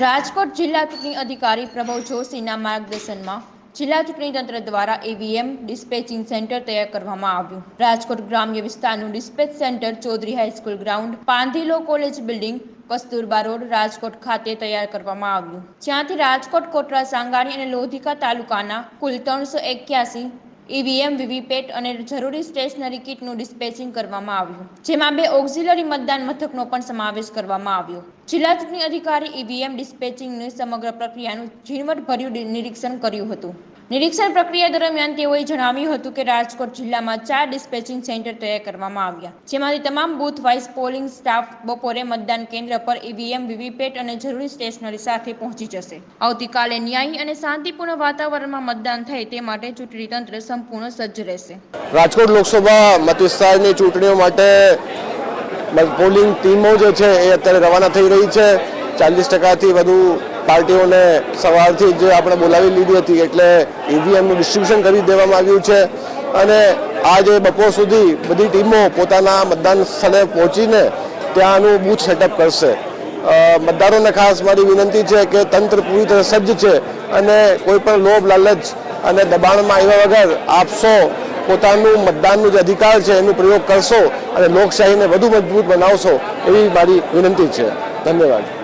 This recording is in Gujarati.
રાજકોટ જિલ્લા ચૂંટણી અધિકારી પ્રભવ જોશીના માર્ગદર્શનમાં જિલ્લા ચૂંટણી તંત્ર દ્વારા ઈવીએમ ડિસ્પેચિંગ સેન્ટર તૈયાર કરવામાં આવ્યું. રાજકોટ ગ્રામ્ય વિસ્તારનું dispatch centre Chaudhary high school ground, પાંધીલો college building, Kasturba road, Rajkot ખાતે તૈયાર કરવામાં આવ્યું. જ્યાંથી રાજકોટ કોટરા સાંગાણી અને લોધિકા તાલુકાના કુલ ત્રણસો એક્યાસી ઈવીએમ, વીવીપેટ અને જરૂરી સ્ટેશનરી કિટનું ડિસ્પેચિંગ કરવામાં આવ્યું, જેમાં બે ઓક્ઝિલરી મતદાન મથકનો પણ સમાવેશ કરવામાં આવ્યો. જિલ્લા ચૂંટણી અધિકારી ઈવીએમ ડિસ્પેચિંગની સમગ્ર પ્રક્રિયાનું ઝીણવટભર્યું નિરીક્ષણ કર્યું હતું. નિરીક્ષણ પ્રક્રિયા દરમિયાન તેઓએ જણાવ્યું હતું કે રાજકોટ જિલ્લામાં ચાર ડિસ્પેચિંગ સેન્ટર તૈયાર કરવામાં આવ્યા. જેમાંથી તમામ બૂથ વાઇઝ પોલિંગ સ્ટાફ બપોરે મતદાન કેન્દ્ર પર ઈવીએમ, વીવીપેટ અને જરૂરી સ્ટેશનરી સાથે પહોંચી જશે. આવતીકાલે ન્યાયી અને શાંતિપૂર્ણ વાતાવરણમાં મતદાન થાય તે માટે ચૂંટણી તંત્ર સંપૂર્ણ સજ્જ રહેશે. રાજકોટ લોકસભા મતવિસ્તારની ચૂંટણીઓ માટે પોલિંગ ટીમો જે છે એ અત્યારે રવાના થઈ રહી છે. ચાલીસ ટકાથી વધુ પાર્ટીઓને સવારથી જે આપણે બોલાવી લીધી હતી એટલે ઈવીએમનું ડિસ્ટ્રીબ્યુશન કરી દેવામાં આવ્યું છે. અને આજે બપોર સુધી બધી ટીમો પોતાના મતદાન સ્થળે પહોંચીને ત્યાંનું બૂથ સેટઅપ કરશે. મતદારોને ખાસ મારી વિનંતી છે કે તંત્ર પૂરી તરહ સજ્જ છે અને કોઈ પણ લોભ, લાલચ અને દબાણમાં આવ્યા વગર આપશો, પોતાનું મતદાનનું જે અધિકાર છે એનો પ્રયોગ કરશો અને લોકશાહીને વધુ મજબૂત બનાવશો એવી મારી વિનંતી છે. ધન્યવાદ.